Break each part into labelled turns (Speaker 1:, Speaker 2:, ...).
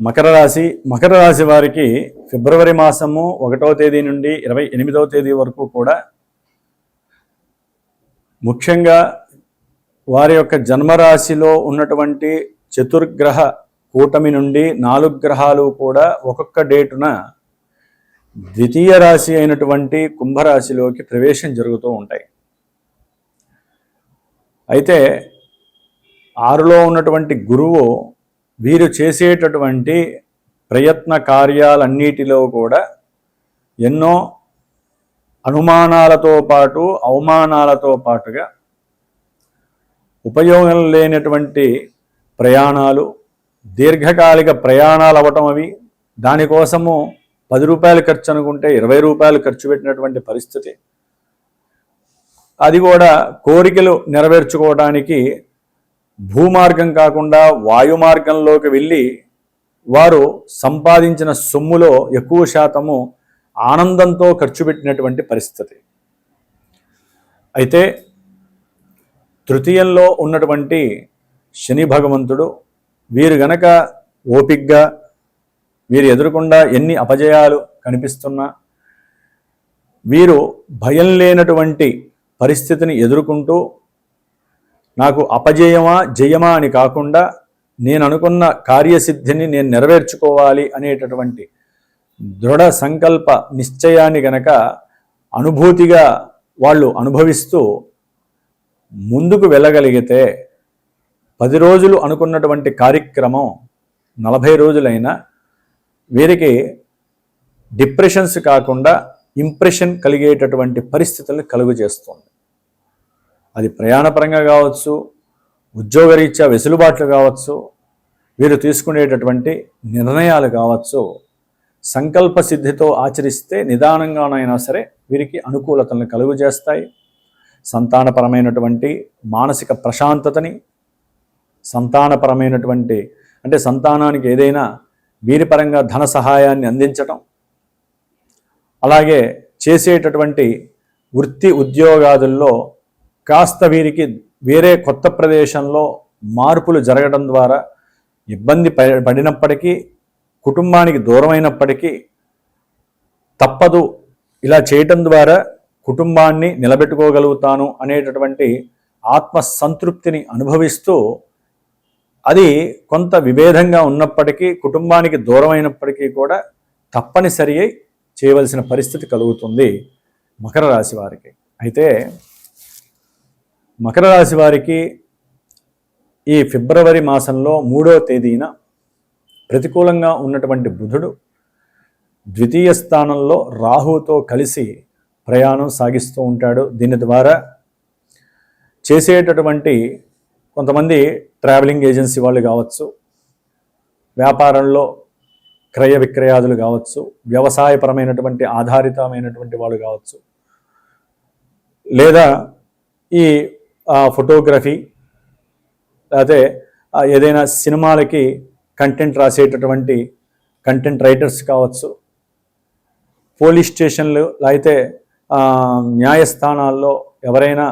Speaker 1: మకర రాశి మకర రాశి వారికి ఫిబ్రవరి మాసము ఒకటవ తేదీ నుండి ఇరవై ఎనిమిదవ తేదీ వరకు కూడా ముఖ్యంగా వారి యొక్క జన్మరాశిలో ఉన్నటువంటి చతుర్గ్రహ కూటమి నుండి నాలుగు గ్రహాలు కూడా ఒక్కొక్క డేటున ద్వితీయ రాశి అయినటువంటి కుంభరాశిలోకి ప్రవేశం జరుగుతూ ఉంటాయి. అయితే ఆరులో ఉన్నటువంటి గురువు వీరు చేసేటటువంటి ప్రయత్న కార్యాలన్నిటిలో కూడా ఎన్నో అనుమానాలతో పాటు అవమానాలతో పాటుగా ఉపయోగం లేనటువంటి ప్రయాణాలు దీర్ఘకాలిక ప్రయాణాలు అవ్వటం అవి దానికోసము పది రూపాయలు ఖర్చు అనుకుంటే ఇరవై రూపాయలు ఖర్చు పెట్టినటువంటి పరిస్థితి. అది కూడా కోరికలు నెరవేర్చుకోవడానికి భూమార్గం కాకుండా వాయు మార్గంలోకి వెళ్ళి వారు సంపాదించిన సొమ్ములో ఎక్కువ శాతము ఆనందంతో ఖర్చు పెట్టినటువంటి పరిస్థితి. అయితే తృతీయంలో ఉన్నటువంటి శని భగవంతుడు వీరు గనక ఓపిగ్గా వీరు ఎదురకుండా ఎన్ని అపజయాలు కనిపిస్తున్నా వీరు భయం లేనటువంటి పరిస్థితిని ఎదుర్కొంటూ నాకు అపజయమా జయమా అని కాకుండా నేను అనుకున్న కార్యసిద్ధిని నేను నెరవేర్చుకోవాలి అనేటటువంటి దృఢ సంకల్ప నిశ్చయాన్ని గనక అనుభూతిగా వాళ్ళు అనుభవిస్తూ ముందుకు వెళ్ళగలిగితే పది రోజులు అనుకున్నటువంటి కార్యక్రమం నలభై రోజులైనా వీరికి డిప్రెషన్స్ కాకుండా ఇంప్రెషన్ కలిగేటటువంటి పరిస్థితులను కలుగు చేస్తుంది. అది ప్రయాణపరంగా కావచ్చు ఉద్యోగరీత్యా వెసులుబాట్లు కావచ్చు వీరు తీసుకునేటటువంటి నిర్ణయాలు కావచ్చు సంకల్ప సిద్ధితో ఆచరిస్తే నిదానంగానైనా సరే వీరికి అనుకూలతలను కలుగు చేస్తాయి సంతానపరమైనటువంటి మానసిక ప్రశాంతతని సంతానపరమైనటువంటి అంటే సంతానానికి ఏదైనా వీరి పరంగా ధన సహాయాన్ని అందించటం అలాగే చేసేటటువంటి వృత్తి ఉద్యోగాదుల్లో కాస్త వీరికి వేరే కొత్త ప్రదేశంలో మార్పులు జరగడం ద్వారా ఇబ్బంది పడినప్పటికీ కుటుంబానికి దూరమైనప్పటికీ తప్పదు ఇలా చేయటం ద్వారా కుటుంబాన్ని నిలబెట్టుకోగలుగుతాను అనేటటువంటి ఆత్మ సంతృప్తిని అనుభవిస్తూ అది కొంత విభేదంగా ఉన్నప్పటికీ కుటుంబానికి దూరమైనప్పటికీ కూడా తప్పనిసరి అయి చేయవలసిన పరిస్థితి కలుగుతుంది మకర రాశి వారికి. అయితే మకర రాశి వారికి ఈ ఫిబ్రవరి మాసంలో మూడో తేదీన ప్రతికూలంగా ఉన్నటువంటి బుధుడు ద్వితీయ స్థానంలో రాహుతో కలిసి ప్రయాణం సాగిస్తూ ఉంటాడు. దీని ద్వారా చేసేటటువంటి కొంతమంది ట్రావెలింగ్ ఏజెన్సీ వాళ్ళు కావచ్చు వ్యాపారంలో క్రయ విక్రయాదులు కావచ్చు వ్యవసాయపరమైనటువంటి ఆధారితమైనటువంటి వాళ్ళు కావచ్చు లేదా ఈ ఫోటోగ్రఫీ లేకపోతే ఏదైనా సినిమాలకి కంటెంట్ రాసేటటువంటి కంటెంట్ రైటర్స్ కావచ్చు. పోలీస్ స్టేషన్లు లేకపోతే న్యాయస్థానాల్లో ఎవరైనా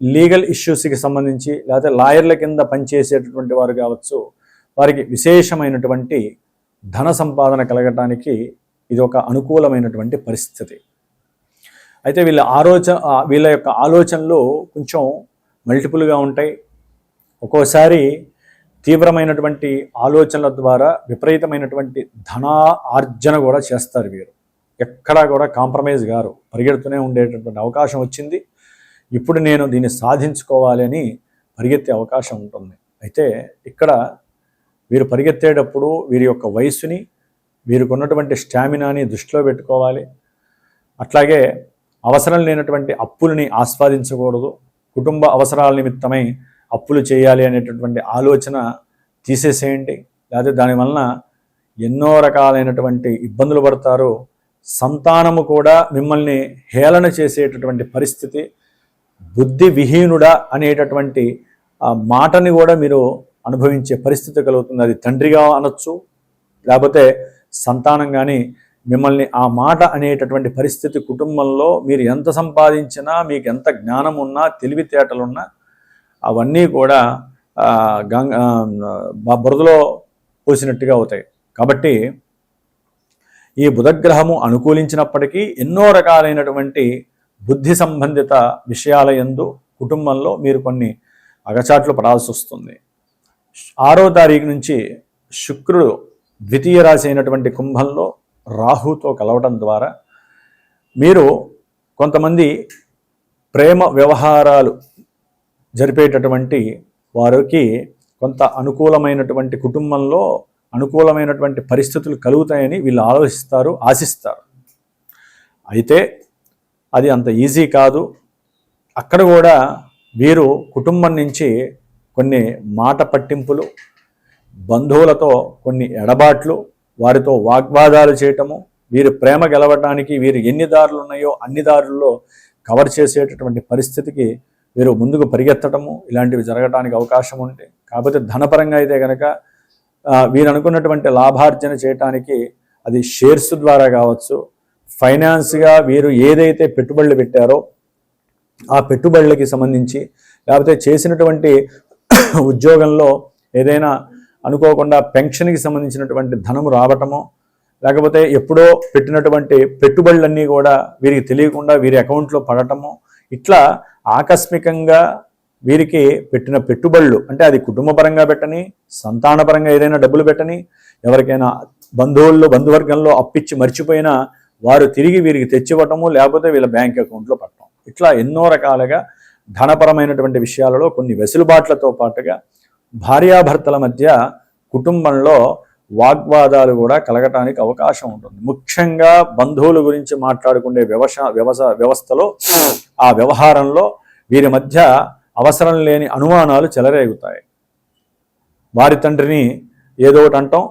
Speaker 1: లీగల్ ఇష్యూస్కి సంబంధించి లేకపోతే లాయర్ల కింద పనిచేసేటటువంటి వారు కావచ్చు వారికి విశేషమైనటువంటి ధన సంపాదన కలగటానికి ఇది ఒక అనుకూలమైనటువంటి పరిస్థితి. అయితే వీళ్ళ ఆలోచన వీళ్ళ యొక్క ఆలోచనలు కొంచెం మల్టిపుల్గా ఉంటాయి. ఒక్కోసారి తీవ్రమైనటువంటి ఆలోచనల ద్వారా విపరీతమైనటువంటి ధనా ఆర్జన కూడా చేస్తారు వీరు. ఎక్కడా కూడా కాంప్రమైజ్ గారు. పరిగెడుతూనే ఉండేటటువంటి అవకాశం వచ్చింది. ఇప్పుడు నేను దీన్ని సాధించుకోవాలి అని పరిగెత్తే అవకాశం ఉంటుంది. అయితే ఇక్కడ వీరు పరిగెత్తేటప్పుడు వీరి యొక్క వయసుని వీరికి ఉన్నటువంటి స్టామినాని దృష్టిలో పెట్టుకోవాలి. అట్లాగే అవసరం లేనటువంటి అప్పుల్ని ఆస్వాదించకూడదు. కుటుంబ అవసరాల నిమిత్తమై అప్పులు చేయాలి అనేటటువంటి ఆలోచన తీసేసేయండి. లేకపోతే దానివలన ఎన్నో రకాలైనటువంటి ఇబ్బందులు పడతారు. సంతానము కూడా మిమ్మల్ని హేళన చేసేటటువంటి పరిస్థితి బుద్ధి విహీనుడా అనేటటువంటి మాటని కూడా మీరు అనుభవించే పరిస్థితి కలుగుతుంది. అది తండ్రిగా అనొచ్చు లేకపోతే సంతానం కానీ మిమ్మల్ని ఆ మాట అనేటటువంటి పరిస్థితి కుటుంబంలో మీరు ఎంత సంపాదించినా మీకు ఎంత జ్ఞానం ఉన్నా తెలివితేటలున్నా అవన్నీ కూడా గంగ బురదలో పోసినట్టుగా అవుతాయి. కాబట్టి ఈ బుధగ్రహము అనుకూలించినప్పటికీ ఎన్నో రకాలైనటువంటి బుద్ధి సంబంధిత విషయాల ఎందు కుటుంబంలో మీరు కొన్ని అగచాట్లు పడాల్సి వస్తుంది. ఆరో తారీఖు నుంచి శుక్రుడు ద్వితీయ రాశి అయినటువంటి కుంభంలో రాహుతో కలవడం ద్వారా మీరు కొంతమంది ప్రేమ వ్యవహారాలు జరిపేటటువంటి వారికి కొంత అనుకూలమైనటువంటి కుటుంబంలో అనుకూలమైనటువంటి పరిస్థితులు కలుగుతాయని వీళ్ళు ఆలోచిస్తారు ఆశిస్తారు. అయితే అది అంత ఈజీ కాదు. అక్కడ కూడా వీరు కుటుంబం నుంచి కొన్ని మాట పట్టింపులు బంధువులతో కొన్ని ఎడబాట్లు వారితో వాగ్వాదాలు చేయటము వీరి ప్రేమ గెలవటానికి వీరు ఎన్ని దారులు ఉన్నాయో అన్ని దారుల్లో కవర్ చేసేటటువంటి పరిస్థితికి వీరు ముందుకు పరిగెత్తటము ఇలాంటివి జరగడానికి అవకాశం ఉంది. కాకపోతే ధనపరంగా అయితే కనుక వీరు అనుకున్నటువంటి లాభార్జన చేయటానికి అది షేర్స్ ద్వారా కావచ్చు ఫైనాన్స్గా వీరు ఏదైతే పెట్టుబడులు పెట్టారో ఆ పెట్టుబడులకి సంబంధించి లేకపోతే చేసినటువంటి ఉద్యోగంలో ఏదైనా అనుకోకుండా పెన్షన్కి సంబంధించినటువంటి ధనము రావటమో లేకపోతే ఎప్పుడో పెట్టినటువంటి పెట్టుబడులన్నీ కూడా వీరికి తెలియకుండా వీరి అకౌంట్లో పడటము ఇట్లా ఆకస్మికంగా వీరికి పెట్టిన పెట్టుబడులు అంటే అది కుటుంబపరంగా పెట్టని సంతానపరంగా ఏదైనా డబ్బులు పెట్టని ఎవరికైనా బంధువుల్లో బంధువర్గంలో అప్పిచ్చి మర్చిపోయినా వారు తిరిగి వీరికి తెచ్చివ్వటము లేకపోతే వీళ్ళ బ్యాంక్ అకౌంట్లో పట్టడం ఇట్లా ఎన్నో రకాలుగా ధనపరమైనటువంటి విషయాలలో కొన్ని వెసులుబాట్లతో పాటుగా భార్యాభర్తల మధ్య కుటుంబంలో వాగ్వాదాలు కూడా కలగటానికి అవకాశం ఉంటుంది. ముఖ్యంగా బంధువుల గురించి మాట్లాడుకునే వ్యవస వ్యవస వ్యవస్థలో ఆ వ్యవహారంలో వీరి మధ్య అవసరం లేని అనుమానాలు చెలరేగుతాయి. వారి తండ్రిని ఏదో ఒకటి అంటాం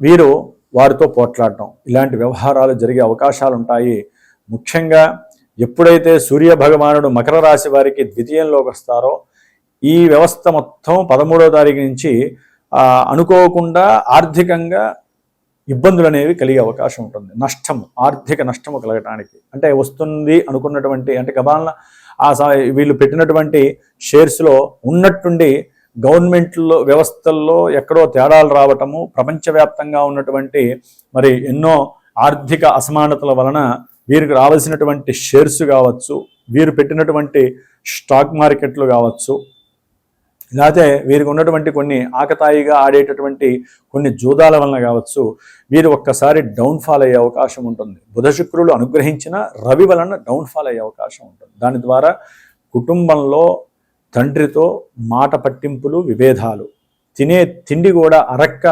Speaker 1: వీరు వారితో పోట్లాడటం. ఇలాంటి వ్యవహారాలు జరిగే అవకాశాలు ఉంటాయి. ముఖ్యంగా ఎప్పుడైతే సూర్య భగవానుడు మకర రాశి వారికి ద్వితీయంలోకి వస్తారో ఈ వ్యవస్థ మొత్తం పదమూడవ తారీఖు నుంచి అనుకోకుండా ఆర్థికంగా ఇబ్బందులు అనేవి కలిగే అవకాశం ఉంటుంది. నష్టం ఆర్థిక నష్టము కలగటానికి. అంటే వస్తుంది అనుకున్నటువంటి అంటే గబాలన ఆ వీళ్ళు పెట్టినటువంటి షేర్స్లో ఉన్నట్టుండి గవర్నమెంట్లో వ్యవస్థల్లో ఎక్కడో తేడాలు రావటము ప్రపంచవ్యాప్తంగా ఉన్నటువంటి మరి ఎన్నో ఆర్థిక అసమానతల వలన వీరికి రావాల్సినటువంటి షేర్స్ కావచ్చు వీరు పెట్టినటువంటి స్టాక్ మార్కెట్లు కావచ్చు లేకపోతే వీరికి ఉన్నటువంటి కొన్ని ఆకతాయిగా ఆడేటటువంటి కొన్ని జూదాల వలన కావచ్చు వీరు ఒక్కసారి డౌన్ఫాల్ అయ్యే అవకాశం ఉంటుంది. బుధ శుక్రులు అనుగ్రహించిన రవి వలన డౌన్ఫాల్ అయ్యే అవకాశం ఉంటుంది. దాని ద్వారా కుటుంబంలో తండ్రితో మాట పట్టింపులు విభేదాలు తినే తిండి కూడా అరక్క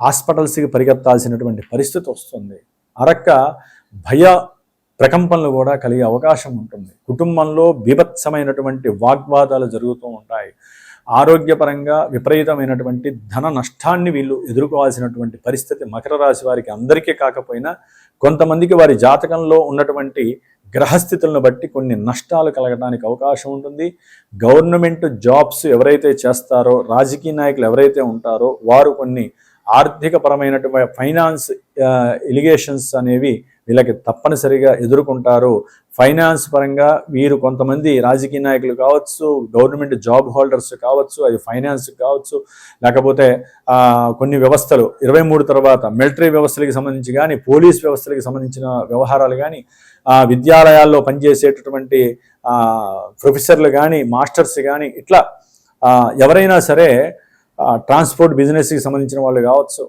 Speaker 1: హాస్పిటల్స్కి పరిగెత్తాల్సినటువంటి పరిస్థితి వస్తుంది. అరక్క భయ ప్రకంపనలు కూడా కలిగే అవకాశం ఉంటుంది. కుటుంబంలో బీభత్సమైనటువంటి వాగ్వాదాలు జరుగుతూ ఉంటాయి. ఆరోగ్యపరంగా విపరీతమైనటువంటి ధన నష్టాన్ని వీళ్ళు ఎదుర్కోవాల్సినటువంటి పరిస్థితి మకర రాశి వారికి అందరికీ కాకపోయినా కొంతమందికి వారి జాతకంలో ఉన్నటువంటి గ్రహస్థితులను బట్టి కొన్ని నష్టాలు కలగడానికి అవకాశం ఉంటుంది. గవర్నమెంట్ జాబ్స్ ఎవరైతే చేస్తారో రాజకీయ నాయకులు ఎవరైతే ఉంటారో వారు కొన్ని ఆర్థికపరమైనటువంటి ఫైనాన్స్ ఎలిగేషన్స్ అనేవి వీళ్ళకి తప్పనిసరిగా ఎదుర్కొంటారు. ఫైనాన్స్ పరంగా వీరు కొంతమంది రాజకీయ నాయకులు కావచ్చు గవర్నమెంట్ జాబ్ హోల్డర్స్ కావచ్చు అది ఫైనాన్స్ కావచ్చు లేకపోతే కొన్ని వ్యవస్థలు. ఇరవై మూడు తర్వాత మిలిటరీ వ్యవస్థలకు సంబంధించి కానీ పోలీస్ వ్యవస్థలకు సంబంధించిన వ్యవహారాలు కానీ ఆ, విద్యాలయాల్లో పనిచేసేటటువంటి ప్రొఫెసర్లు కానీ మాస్టర్స్ కానీ ఇట్లా ఎవరైనా సరే ట్రాన్స్పోర్ట్ బిజినెస్కి సంబంధించిన వాళ్ళు కావచ్చు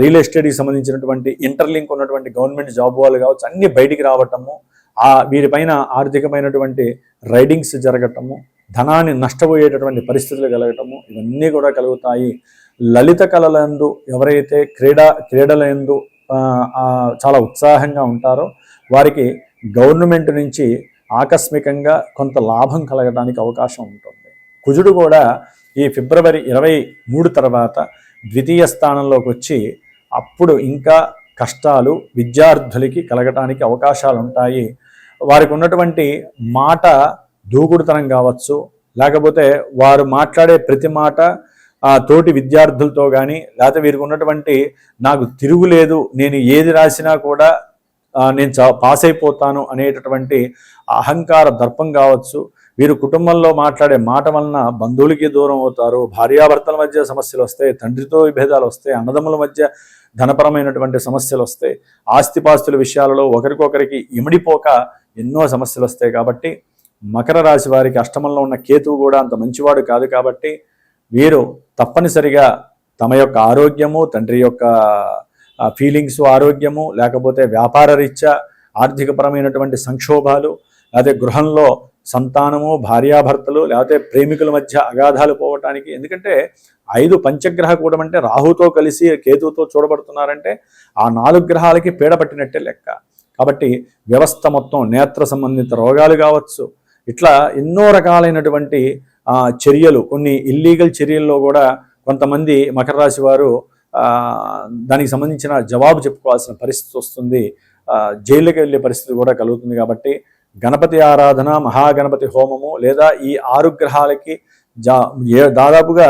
Speaker 1: రియల్ ఎస్టేట్కి సంబంధించినటువంటి ఇంటర్లింక్ ఉన్నటువంటి గవర్నమెంట్ జాబ్ వాళ్ళు కావచ్చు అన్ని బయటికి రావటము ఆ వీరిపైన ఆర్థికమైనటువంటి రైడింగ్స్ జరగటము ధనాన్ని నష్టపోయేటటువంటి పరిస్థితులు కలగటము ఇవన్నీ కూడా కలుగుతాయి. లలిత కళలందు ఎవరైతే క్రీడా క్రీడలందు చాలా ఉత్సాహంగా ఉంటారో వారికి గవర్నమెంట్ నుంచి ఆకస్మికంగా కొంత లాభం కలగడానికి అవకాశం ఉంటుంది. కుజుడు కూడా ఈ ఫిబ్రవరి ఇరవై మూడు తర్వాత ద్వితీయ స్థానంలోకి వచ్చి అప్పుడు ఇంకా కష్టాలు విద్యార్థులకి కలగటానికి అవకాశాలు ఉంటాయి. వారికి ఉన్నటువంటి మాట దూకుడుతనం కావచ్చు లేకపోతే వారు మాట్లాడే ప్రతి మాట ఆ తోటి విద్యార్థులతో కానీ లేకపోతే వీరికి ఉన్నటువంటి నాకు తిరుగులేదు నేను ఏది రాసినా కూడా నేను చా- పాస్ అయిపోతాను అనేటటువంటి అహంకార దర్పం కావచ్చు వీరు కుటుంబంలో మాట్లాడే మాట వలన బంధువులకి దూరం అవుతారు భార్యాభర్తల మధ్య సమస్యలు వస్తాయి తండ్రితో విభేదాలు వస్తాయి అన్నదమ్ముల మధ్య ధనపరమైనటువంటి సమస్యలు వస్తాయి. ఆస్తిపాస్తుల విషయాలలో ఒకరికొకరికి ఇమిడిపోక ఎన్నో సమస్యలు వస్తాయి కాబట్టి మకర రాశి వారికి అష్టమంలో ఉన్న కేతువు కూడా అంత మంచివాడు కాదు కాబట్టి వీరు తప్పనిసరిగా తమ యొక్క ఆరోగ్యము తండ్రి యొక్క ఫీలింగ్స్ ఆరోగ్యము లేకపోతే వ్యాపార రీత్యా ఆర్థికపరమైనటువంటి సంక్షోభాలు అదే గృహంలో సంతానము భార్యాభర్తలు లేకపోతే ప్రేమికుల మధ్య అగాధాలు పోవటానికి ఎందుకంటే ఐదు పంచగ్రహ కూడం అంటే రాహుతో కలిసి కేతువుతో చూడబడుతున్నారంటే ఆ నాలుగు గ్రహాలకి పీడ పట్టినట్టే లెక్క. కాబట్టి వ్యవస్థ మొత్తం నేత్ర సంబంధిత రోగాలు కావచ్చు. ఇట్లా ఎన్నో రకాలైనటువంటి చర్యలు కొన్ని ఇల్లీగల్ చర్యల్లో కూడా కొంతమంది మకర రాశి వారు దానికి సంబంధించిన జవాబు చెప్పుకోవాల్సిన పరిస్థితి వస్తుంది. జైలుకి వెళ్ళే పరిస్థితి కూడా కలుగుతుంది కాబట్టి గణపతి ఆరాధన మహాగణపతి హోమము లేదా ఈ ఆరు గ్రహాలకి జా ఏ దాదాపుగా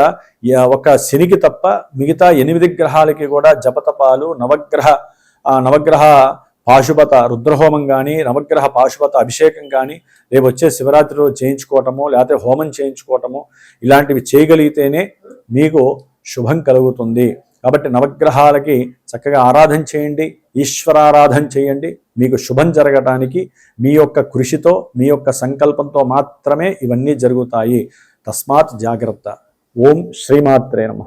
Speaker 1: ఒక శనికి తప్ప మిగతా ఎనిమిది గ్రహాలకి కూడా జపతపాలు నవగ్రహ నవగ్రహ పాశుపత రుద్రహోమం కానీ నవగ్రహ పాశుపత అభిషేకం కానీ రేపు వచ్చే శివరాత్రి రోజు చేయించుకోవటము లేకపోతే హోమం చేయించుకోవటము ఇలాంటివి చేయగలిగితేనే మీకు శుభం కలుగుతుంది. కాబట్టి నవగ్రహాలకి చక్కగా ఆరాధన చేయండి ఈశ్వరారాధన చేయండి. మీకు శుభం జరగటానికి మీ యొక్క కృషితో మీ యొక్క సంకల్పంతో మాత్రమే ఇవన్నీ జరుగుతాయి. తస్మాత్ జాగ్రత్త. ఓం శ్రీమాత్రే నమ.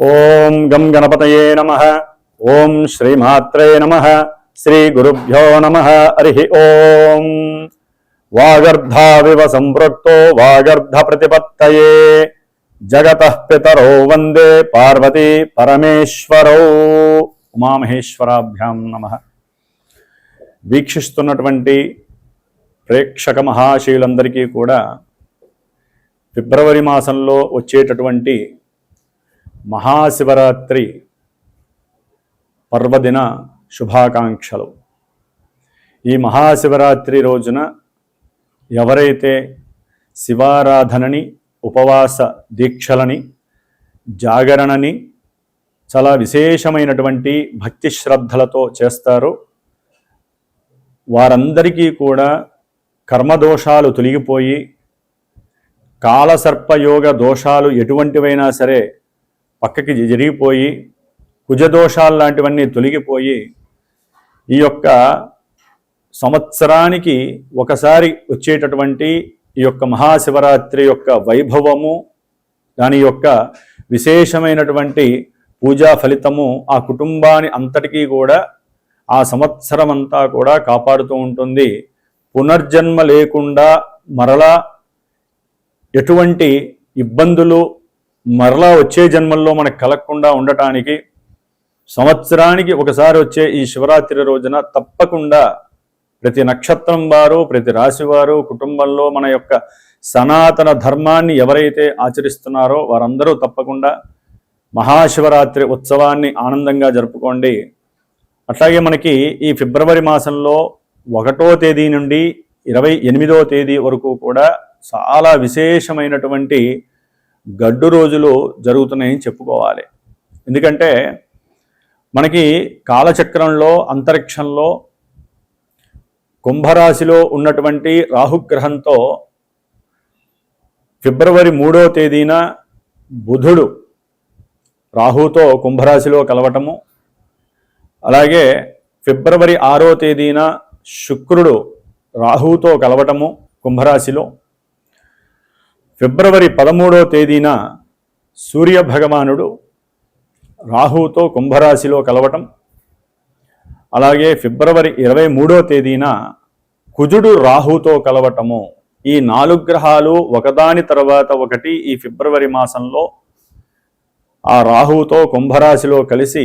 Speaker 1: ఓం గం గణపతయే నమ. ఓం శ్రీమాత్రే నమ. శ్రీ గురుభ్యో నమ. హరి ఓం. వాగర్ధావివ సంపృక్తో వాగర్ధ ప్రతిపత్తయే. జగత పితరో వందే పార్వతీ పరమేశ్వరౌ. ఉమామహేశ్వరాభ్యాం నమ. వీక్షిస్తున్నటువంటి ప్రేక్షక మహాశయులందరికీ కూడా ఫిబ్రవరి మాసంలో వచ్చేటటువంటి మహాశివరాత్రి పర్వదిన శుభాకాంక్షలు. ఈ మహాశివరాత్రి రోజున ఎవరైతే శివారాధనని ఉపవాస దీక్షలని జాగరణని చాలా విశేషమైనటువంటి భక్తి శ్రద్ధలతో చేస్తారో వారందరికీ కూడా కర్మదోషాలు తొలగిపోయి కాలసర్పయోగ దోషాలు ఎటువంటివైనా సరే పక్కకి జరిగిపోయి కుజదోషాలు లాంటివన్నీ తొలగిపోయి ఈ యొక్క సంవత్సరానికి ఒకసారి వచ్చేటటువంటి ఈ యొక్క మహాశివరాత్రి యొక్క వైభవము దాని యొక్క విశేషమైనటువంటి పూజా ఫలితము ఆ కుటుంబాన్ని అంతటికీ కూడా ఆ సంవత్సరం అంతా కూడా కాపాడుతూ ఉంటుంది. పునర్జన్మ లేకుండా మరలా ఎటువంటి ఇబ్బందులు మరలా వచ్చే జన్మల్లో మనకు కలగకుండా ఉండటానికి సంవత్సరానికి ఒకసారి వచ్చే ఈ శివరాత్రి రోజున తప్పకుండా ప్రతి నక్షత్రం వారు ప్రతి రాశి వారు కుటుంబంలో మన యొక్క సనాతన ధర్మాన్ని ఎవరైతే ఆచరిస్తున్నారో వారందరూ తప్పకుండా మహాశివరాత్రి ఉత్సవాన్ని ఆనందంగా జరుపుకోండి. అట్లాగే మనకి ఈ ఫిబ్రవరి మాసంలో ఒకటో తేదీ నుండి ఇరవై ఎనిమిదో తేదీ వరకు కూడా చాలా విశేషమైనటువంటి గడ్డు రోజులు జరుగుతున్నాయని చెప్పుకోవాలి. ఎందుకంటే మనకి కాలచక్రంలో అంతరిక్షంలో కుంభరాశిలో ఉన్నటువంటి రాహుగ్రహంతో ఫిబ్రవరి మూడో తేదీన బుధుడు రాహుతో కుంభరాశిలో కలవటము అలాగే ఫిబ్రవరి ఆరో తేదీన శుక్రుడు రాహుతో కలవటము కుంభరాశిలో. ఫిబ్రవరి పదమూడో తేదీన సూర్య భగవానుడు రాహుతో కుంభరాశిలో కలవటం. అలాగే ఫిబ్రవరి ఇరవై మూడో తేదీన కుజుడు రాహుతో కలవటము. ఈ నాలుగు గ్రహాలు ఒకదాని తర్వాత ఒకటి ఈ ఫిబ్రవరి మాసంలో ఆ రాహుతో కుంభరాశిలో కలిసి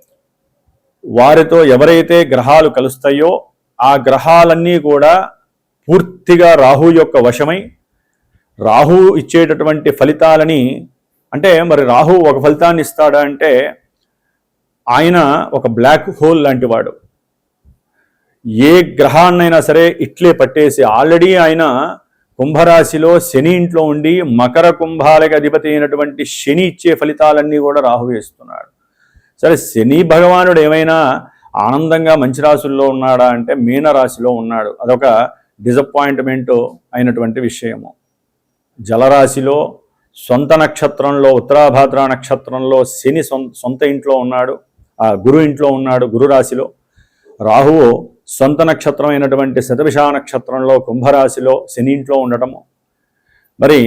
Speaker 1: వారితో ఎవరైతే గ్రహాలు కలుస్తాయో ఆ గ్రహాలన్నీ కూడా పూర్తిగా రాహు యొక్క వశమై రాహు ఇచ్చేటటువంటి ఫలితాలని అంటే మరి రాహు ఒక ఫలితాన్ని ఇస్తాడా అంటే ఆయన ఒక బ్లాక్ హోల్ లాంటి వాడు. ఏ గ్రహాన్నైనా సరే ఇట్లే పట్టేసి ఆల్రెడీ ఆయన కుంభరాశిలో శని ఇంట్లో ఉండి మకర కుంభాలకి అధిపతి అయినటువంటి శని ఇచ్చే ఫలితాలన్నీ కూడా రాహు వేస్తున్నాడు. సరే శని భగవానుడు ఏమైనా ఆనందంగా మంచి రాశుల్లో ఉన్నాడా అంటే మీన రాశిలో ఉన్నాడు. అదొక డిసప్పాయింట్మెంట్ అయినటువంటి విషయము. జలరాశిలో సొంత నక్షత్రంలో ఉత్తరాభాద్ర నక్షత్రంలో శని సొంత ఇంట్లో ఉన్నాడు. ఆ గురు ఇంట్లో ఉన్నాడు గురు రాశిలో. రాహువు సొంత నక్షత్రం అయినటువంటి శతభిష నక్షత్రంలో కుంభరాశిలో శని ఇంట్లో ఉండటము. మరి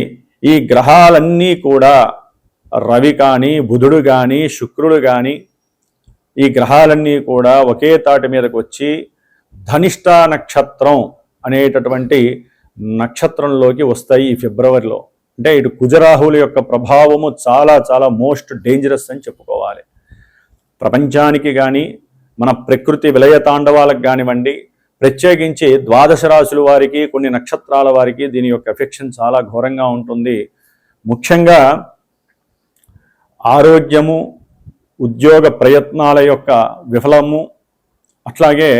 Speaker 1: ఈ గ్రహాలన్నీ కూడా రవి కానీ బుధుడు కానీ శుక్రుడు కానీ ఈ గ్రహాలన్నీ కూడా ఒకే తాటి మీదకు వచ్చి ధనిష్ట నక్షత్రం అనేటటువంటి నక్షత్రంలోకి వస్తాయి ఈ ఫిబ్రవరిలో. అంటే ఇటు కుజరాహుల యొక్క ప్రభావము చాలా చాలా మోస్ట్ డేంజరస్ అని చెప్పుకోవాలి. ప్రపంచానికి కానీ మన ప్రకృతి విలయ తాండవాలకు కానివ్వండి ప్రత్యేకించి ద్వాదశ రాశుల వారికి కొన్ని నక్షత్రాల వారికి దీని యొక్క ఎఫెక్షన్ చాలా ఘోరంగా ఉంటుంది. ముఖ్యంగా ఆరోగ్యము ఉద్యోగ ప్రయత్నాల యొక్క విఫలము అట్లాగే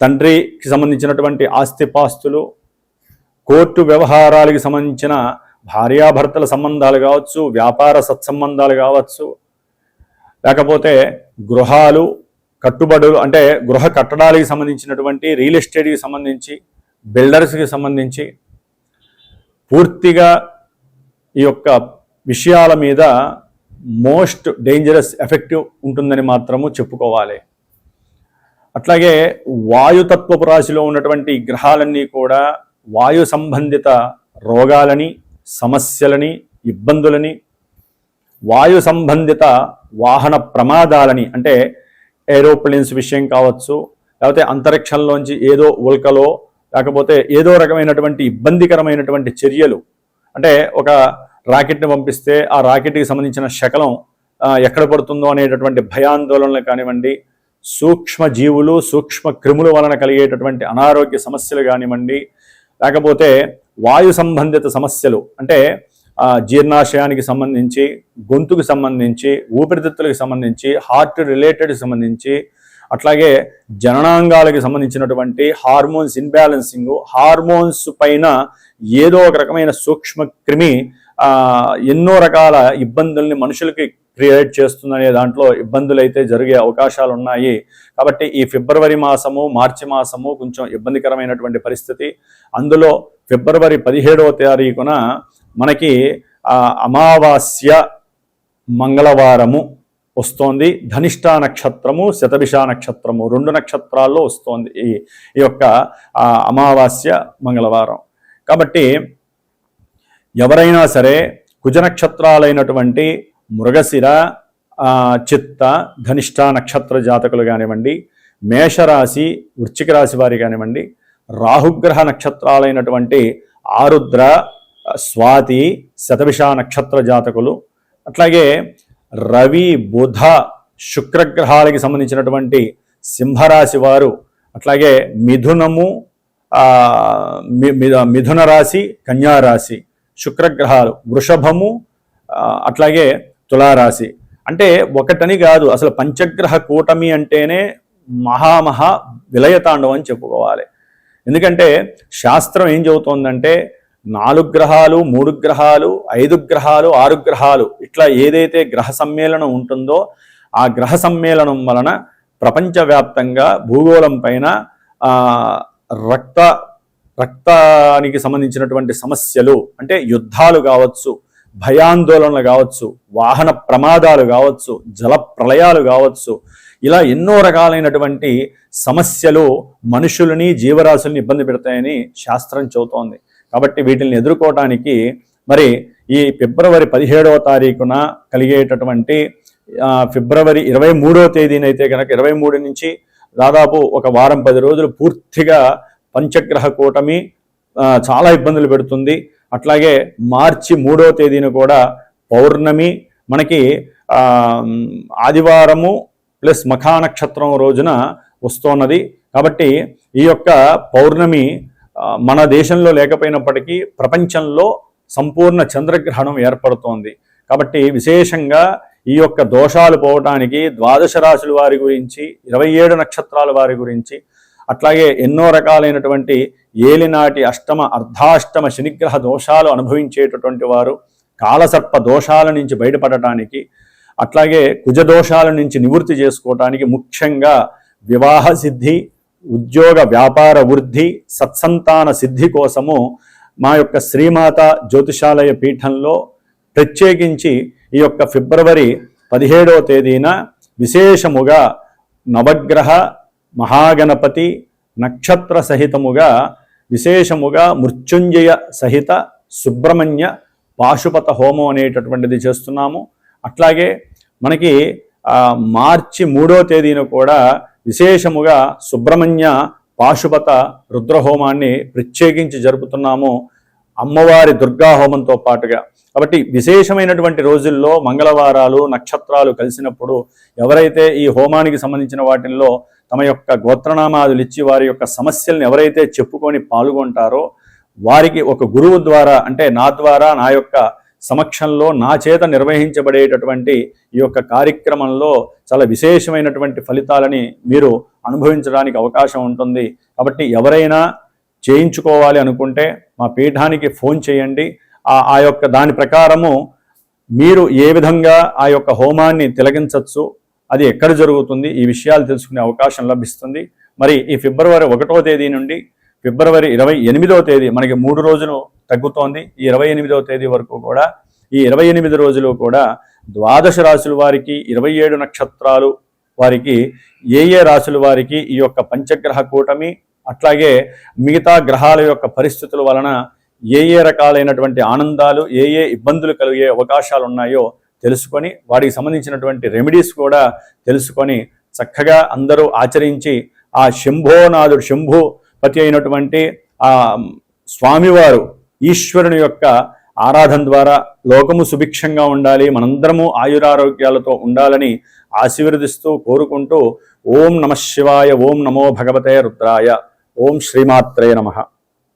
Speaker 1: తండ్రికి సంబంధించినటువంటి ఆస్తిపాస్తులు కోర్టు వ్యవహారాలకు సంబంధించిన భార్యాభర్తల సంబంధాలు కావచ్చు వ్యాపార సత్సంబంధాలు కావచ్చు లేకపోతే గృహాలు కట్టుబడులు అంటే గృహ కట్టడాలకు సంబంధించినటువంటి రియల్ ఎస్టేట్కి సంబంధించి బిల్డర్స్కి సంబంధించి పూర్తిగా ఈ యొక్క విషయాల మీద మోస్ట్ డేంజరస్ ఎఫెక్టివ్ ఉంటుందని మాత్రము చెప్పుకోవాలి. అట్లాగే వాయుతత్వపు రాశిలో ఉన్నటువంటి గ్రహాలన్నీ కూడా వాయు సంబంధిత రోగాలని సమస్యలని ఇబ్బందులని వాయు సంబంధిత వాహన ప్రమాదాలని అంటే ఏరోప్లేన్స్ విషయం కావచ్చు లేకపోతే అంతరిక్షంలోంచి ఏదో ఉల్కలో లేకపోతే ఏదో రకమైనటువంటి ఇబ్బందికరమైనటువంటి చర్యలు అంటే ఒక రాకెట్ని పంపిస్తే ఆ రాకెట్కి సంబంధించిన శకలం ఎక్కడ పడుతుందో అనేటటువంటి భయాందోళనలు కానివ్వండి సూక్ష్మ జీవులు సూక్ష్మ క్రిముల వలన కలిగేటటువంటి అనారోగ్య సమస్యలు కానివ్వండి లేకపోతే వాయు సంబంధిత సమస్యలు అంటే జీర్ణాశయానికి సంబంధించి గొంతుకు సంబంధించి ఊపిరితిత్తులకు సంబంధించి హార్ట్ రిలేటెడ్కి సంబంధించి అట్లాగే జననాంగాలకు సంబంధించినటువంటి హార్మోన్స్ ఇన్బ్యాలెన్సింగ్ హార్మోన్స్ పైన ఏదో ఒక రకమైన సూక్ష్మ క్రిమి ఎన్నో రకాల ఇబ్బందుల్ని మనుషులకి క్రియేట్ చేస్తుందనే దాంట్లో ఇబ్బందులు అయితే జరిగే అవకాశాలు ఉన్నాయి కాబట్టి ఈ ఫిబ్రవరి మాసము మార్చి మాసము కొంచెం ఇబ్బందికరమైనటువంటి పరిస్థితి. అందులో ఫిబ్రవరి పదిహేడవ తారీఖున మనకి అమావాస్య మంగళవారము వస్తోంది. ధనిష్ట నక్షత్రము శతభిష నక్షత్రము రెండు నక్షత్రాల్లో వస్తోంది ఈ ఈ యొక్క అమావాస్య మంగళవారం. కాబట్టి ఎవరైనా సరే కుజ నక్షత్రాలైనటువంటి మృగశిర చిత్త ధనిష్ట నక్షత్ర జాతకులు కానివ్వండి మేషరాశి వృశ్చిక రాశి వారి కానివ్వండి రాహుగ్రహ నక్షత్రాలైనటువంటి ఆరుద్ర స్వాతి శతభిష నక్షత్ర జాతకులు అట్లాగే రవి బుధ శుక్రగ్రహాలకి సంబంధించినటువంటి సింహరాశి వారు అట్లాగే మిథునము మి- మిథున రాశి కన్యారాశి శుక్రగ్రహాలు వృషభము అట్లాగే తులారాశి. అంటే ఒకటని కాదు అసలు పంచగ్రహ కూటమి అంటేనే మహామహా విలయతాండవం అని చెప్పుకోవాలి. ఎందుకంటే శాస్త్రం ఏం చెబుతోందంటే నాలుగు గ్రహాలు మూడు గ్రహాలు ఐదు గ్రహాలు ఆరు గ్రహాలు ఇట్లా ఏదైతే గ్రహ సమ్మేళనం ఉంటుందో ఆ గ్రహ సమ్మేళనం వలన ప్రపంచవ్యాప్తంగా భూగోళం పైన రక్త రక్తానికి సంబంధించినటువంటి సమస్యలు అంటే యుద్ధాలు కావచ్చు భయాందోళనలు కావచ్చు వాహన ప్రమాదాలు కావచ్చు జల ప్రళయాలు కావచ్చు ఇలా ఎన్నో రకాలైనటువంటి సమస్యలు మనుషులని జీవరాశుల్ని ఇబ్బంది పెడతాయని శాస్త్రం చెబుతోంది. కాబట్టి వీటిని ఎదుర్కోవటానికి మరి ఈ ఫిబ్రవరి పదిహేడవ తారీఖున కలిగేటటువంటి ఫిబ్రవరి ఇరవై మూడవ తేదీనైతే కనుక ఇరవై మూడు నుంచి దాదాపు ఒక వారం పది రోజులు పూర్తిగా పంచగ్రహ కూటమి చాలా ఇబ్బందులు పెడుతుంది. అట్లాగే మార్చి మూడో తేదీన కూడా పౌర్ణమి మనకి ఆదివారము ప్లస్ మఖా నక్షత్రం రోజున వస్తున్నది. కాబట్టి ఈ యొక్క పౌర్ణమి మన దేశంలో లేకపోయినప్పటికీ ప్రపంచంలో సంపూర్ణ చంద్రగ్రహణం ఏర్పడుతోంది. కాబట్టి విశేషంగా ఈ యొక్క దోషాలు పోవటానికి ద్వాదశ రాశుల వారి గురించి ఇరవై ఏడు నక్షత్రాల వారి గురించి అట్లాగే ఎన్నో రకాలైనటువంటి ఏలినాటి అష్టమ అర్ధాష్టమ శనిగ్రహ దోషాలు అనుభవించేటటువంటి వారు కాలసర్ప దోషాల నుంచి బయటపడటానికి అట్లాగే కుజ దోషాల నుంచి నివృత్తి చేసుకోవటానికి ముఖ్యంగా వివాహ సిద్ధి ఉద్యోగ వ్యాపార వృద్ధి సత్సంతాన సిద్ధి కోసము మా యొక్క శ్రీమాత జ్యోతిషాలయ పీఠంలో ప్రత్యేకించి ఈ యొక్క ఫిబ్రవరి పదిహేడవ తేదీన విశేషముగా నవగ్రహ మహాగణపతి నక్షత్ర సహితముగా విశేషముగా మృత్యుంజయ సహిత సుబ్రహ్మణ్య పాశుపత హోమం అనేటటువంటిది చేస్తున్నాము. అట్లాగే మనకి మార్చి మూడో తేదీన కూడా విశేషముగా సుబ్రహ్మణ్య పాశుపత రుద్రహోమాన్ని ప్రత్యేకించి జరుపుతున్నాము. అమ్మవారి దుర్గా హోమంతో పాటుగా. కాబట్టి విశేషమైనటువంటి రోజుల్లో మంగళవారాలు నక్షత్రాలు కలిసినప్పుడు ఎవరైతే ఈ హోమానికి సంబంధించిన వాటిల్లో తమ యొక్క గోత్రనామాదులు ఇచ్చి వారి యొక్క సమస్యలను ఎవరైతే చెప్పుకొని పాల్గొంటారో వారికి ఒక గురువు ద్వారా అంటే నా ద్వారా నా యొక్క సమక్షంలో నా చేత నిర్వహించబడేటటువంటి ఈ యొక్క కార్యక్రమంలో చాలా విశేషమైనటువంటి ఫలితాలని మీరు అనుభవించడానికి అవకాశం ఉంటుంది. కాబట్టి ఎవరైనా చేయించుకోవాలి అనుకుంటే మా పీఠానికి ఫోన్ చేయండి. ఆ యొక్క దాని ప్రకారము మీరు ఏ విధంగా ఆ యొక్క హోమాన్ని తిలగించవచ్చు అది ఎక్కడ జరుగుతుంది ఈ విషయాలు తెలుసుకునే అవకాశం లభిస్తుంది. మరి ఈ ఫిబ్రవరి ఒకటో తేదీ నుండి ఫిబ్రవరి ఇరవై ఎనిమిదవ తేదీ మనకి మూడు రోజులు తగ్గుతోంది. ఈ ఇరవై ఎనిమిదవ తేదీ వరకు కూడా ఈ ఇరవై ఎనిమిది రోజులు కూడా ద్వాదశ రాశుల వారికి ఇరవై ఏడు నక్షత్రాలు వారికి ఏ ఏ రాశుల వారికి ఈ యొక్క పంచగ్రహ కూటమి అట్లాగే మిగతా గ్రహాల యొక్క పరిస్థితుల వలన ఏ ఏ రకాలైనటువంటి ఆనందాలు ఏ ఏ ఇబ్బందులు కలిగే అవకాశాలు ఉన్నాయో తెలుసుకొని వాటికి సంబంధించినటువంటి రెమెడీస్ కూడా తెలుసుకొని చక్కగా అందరూ ఆచరించి ఆ శంభోనాథుడు శంభుపతి అయినటువంటి ఆ స్వామివారు ఈశ్వరుని యొక్క ఆరాధన ద్వారా లోకము సుభిక్షంగా ఉండాలి మనందరము ఆయురారోగ్యాలతో ఉండాలని ఆశీర్వదిస్తూ కోరుకుంటూ ఓం నమ శివాయ ఓం నమో భగవతే రుద్రాయ. ఓం శ్రీమాత్రే నమః.